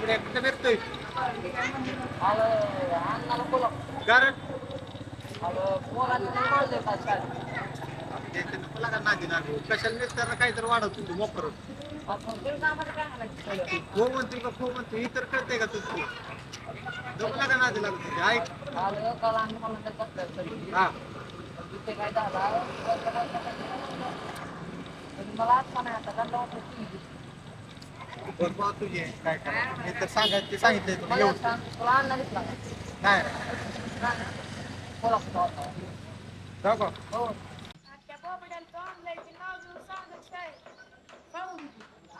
पुढे कुठे फिरतोय कारण आलं पोरांनी नाही मारले का काहीतरी तुम्ही मोकर. हो म्हणते का हो म्हणते ही तर कळते का तू? नको लागा नादी लागत ऐक. काल हा. काय मला नाही आता बरं बा तुझी आहे. काय काय मी तर सांगायचं ते सांगितलंय तुला एवढं. सांग तुला काय? नाही. बोला जाऊ का? हो त्या बोबड्याला तो ऑनलाईनचे नाव घेऊन सांगत काय सांगू आपल्या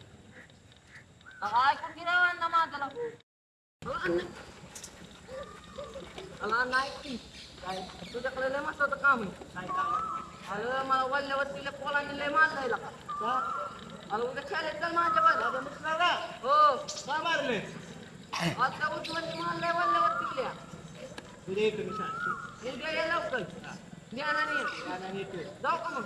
ऐकून घे अण्णा माझ्याला अण्णा अण्णा ऐक की? काय तुझ्याकडे लय मस्त होतं काम आहे. काय? काम अरे मला वल्ल्यावरती लय पोलांनी लय मारलंय का? अरे उद्या शाळेत चल माझ्या बरं हो काय मारले आता उठवरती मारलंय वल्ल्यावरती गेल्या तुझ्या येतो मी सांग उद्या ये लवकर. जाऊ का मग?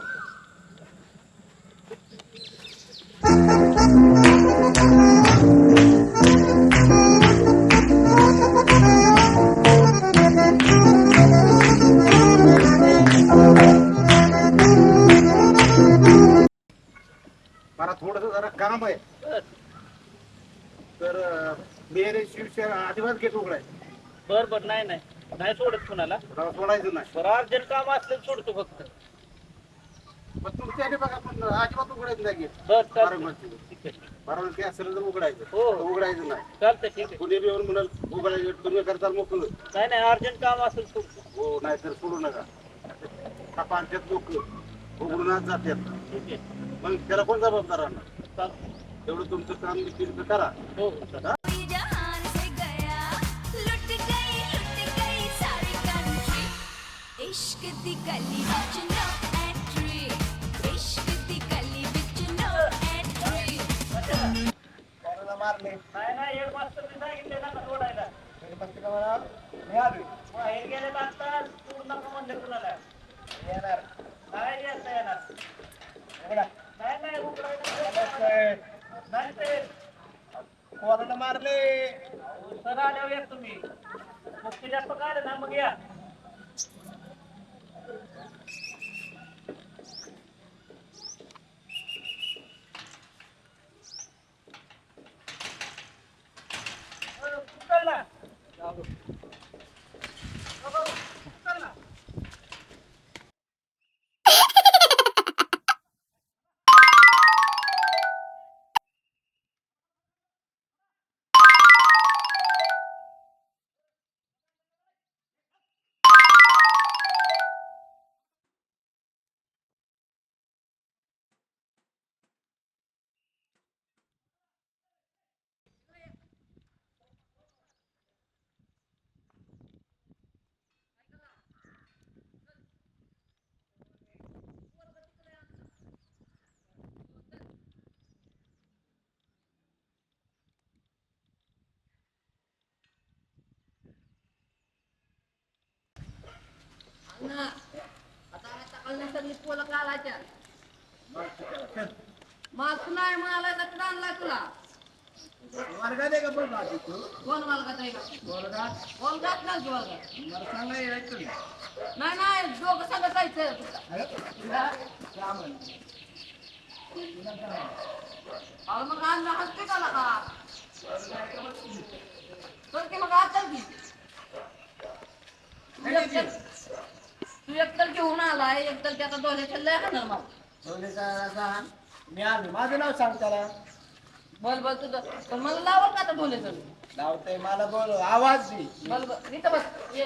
अजिबात घेत उघडाय बर बर नाही नाही. नाही सोडत कुणाला. सोडायचं नाही. बरं अर्जंट काम असलं सोडतो फक्त. पण बघा पण अजिबात उघडायचं नाही घेत बर चालतंय. बारामती ठीक आहे बारामती असेल तर उघडायचं. हो. तर उघडायचं नाही. चालतंय ठीक आहे. कुणी बी येऊन म्हणाल उघडायचं तुम्ही करताल मोकळं नाही नाही अर्जंट काम असेल सोडतो. हो नाही तर सोडू नका. हा लोक उघडूनच जातात. ठीक आहे. मग त्याला कोण जबाबदार राहणार चालतंय. एवढं तुमचं काम देखील करा. हो चालतंय. कोई मारले नाही नाही एक वाजता मी सांगितले नका सोडायला पण तिला म्हणा, मी आलोय. बाहेर गेले लागतात सोडू नका म्हणले कुणाला येणार. नाही येता येणार. नाही नाही. नाही ते कोणाला मारले सर आल्यावर या तुम्ही मग ते जास्त काय ना मग या 나도. अण्णा आता सकाळी सगळी पोलं काढायच्या मास्क नाही मला तर आणलाय तुला वर्गात आहे का बघ आधी तू कोण मालकात आहे का वर्गात कोलगात नाही की वर्गात मला सांगा यायचं नाही. दोघं सगळं जायचं मग हसते का का तर की मग आता की तू एकतर तू एकतर आलाय एकतर त्याचा दोन्हीच्या लय हाणार मग दोन्हीचा असा मी आलो. माझं नाव सांग त्याला. बोल बोल तुझं. पण मला लावल का आता दोन्हीचं लावतंय मला बोल. आवाज दे. बोल बोल. इथं बस. ये.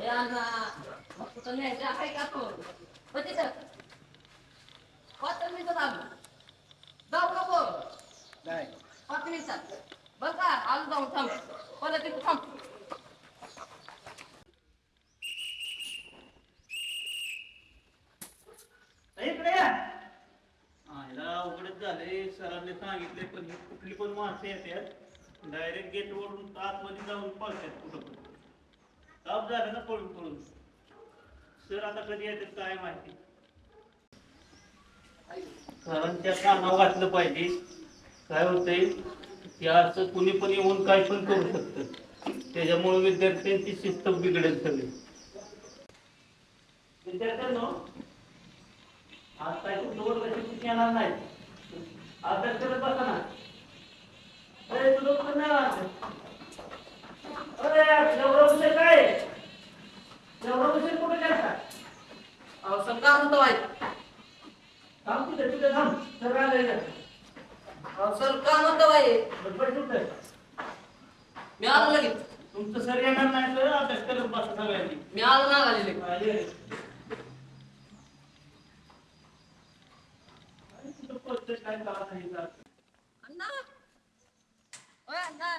ए अण्णा मग तुझं न्यायचं आहे का तू? बस तिथं मिनिटं आलो जाऊ नको नाही. बरं का आलो जाऊन थांब. परत तिथं थांब इकडे या आयला अवघडच झाले सरांनी सांगितले पण ही कुठली पण माणसं येतात डायरेक्ट गेट वरून आतमध्ये जाऊन पळतात कुठं पण. ताप झालं ना पळून पळून. सर आता कधी येतात काय माहिती? सरांच्या कानावर घातलं पाहिजे. काय होतंय? की असं कुणी पण येऊन काय पण करू शकतं. त्याच्यामुळे विद्यार्थ्यांची शिस्त बिघडेल सगळी विद्यार्थ्यांनो आज काय कुठं वर्गाची येणार नाही. अभ्यास करत बसा ना. अरे तुला पण नाही वाटत अरे एवढा काय? एवढा कुठे गेला? अहो सर का म्हणतो आहे थांब तिथे तिथे थांब. सर आले अहो सर का म्हणतो आहे मी आलो लगेच. तुमचं सर येणार नाही तर अभ्यास करत बसा सगळ्यांनी. मी आलो ना आलेले पाहिजे. आणि काय अण्णा ओय अण्णा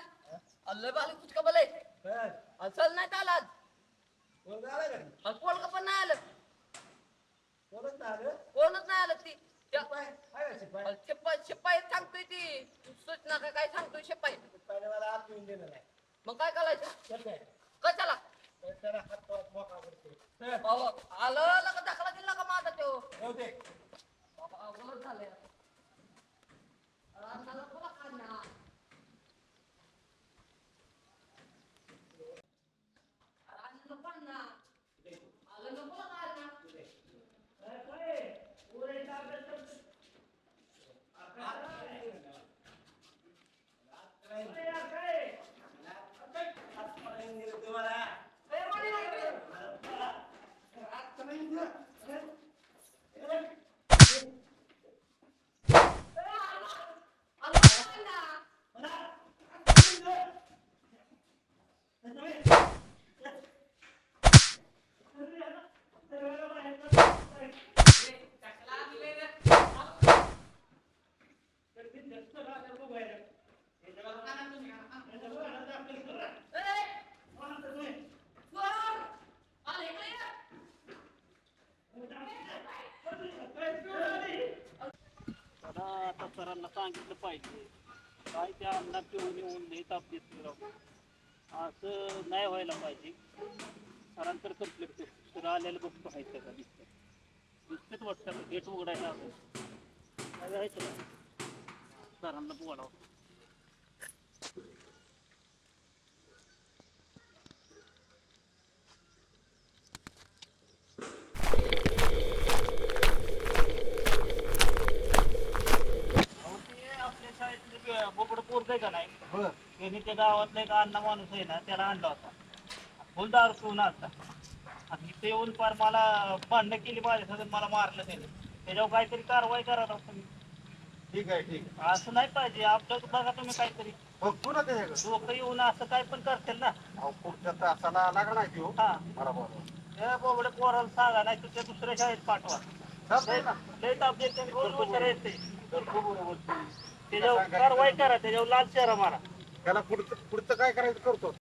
अल्ले कुछ का बोले नाही आला आज आज पण नाही आलं कोणच नाही आलं ती त्या- अहो, शिपाई सांगतोय ती सूचना काय सांगतोय शिपाई मग काय करायचं कशाला आलं लग्न का माझा तो बाबा, अवघड झालंय. अरे, अण्णाला बोला का अण्णा? अरे, अण्णा नको अण्णा. आलं नको का अण्णा? ए, मारी नाही रे. आलं नको अण्णा. ए, वर. आलं इकडे ये. आता आता सरांना सांगितलं पाहिजे. काय त्या अन्नात पिऊन येऊन नाही ताप देत राहू असं नाही व्हायला पाहिजे. सरांतर कंप्लेंट करू सर आलेलं बघतो आहे का दिसतं दिसतेच वाटतं गेट उघडायला हवं. काय सरांना बोलावं. का नाही? त्यांनी त्या गावातला एक अण्णा माणूस आहे ना त्याला आणला होता. फुल दारू पिऊन आता. आणि ते येऊन पार मला भांडणं केली माझ्यासोबत मला मारलं त्याने. त्याच्यावर काहीतरी कारवाई करा राव तुम्ही ठीक आहे ठीक असं नाही पाहिजे आपलं बघा तुम्ही काहीतरी. त्याच्याकडे. लोक येऊन असं काय पण करतील ना. अहो पुढच्या तासाला लागणार की हो. मला बरोबर त्या बोबडे पोराला सांगा नाही तर त्या दुसऱ्या शाळेत पाठवा. चालतंय ना. लय ताप देते रोज हुशार येते. भरपूर बरोबर त्याच्यावर कारवाई करा त्याच्यावर लाल चेहरा मारा. त्याला पुढचं पुढचं काय करायचं करतो?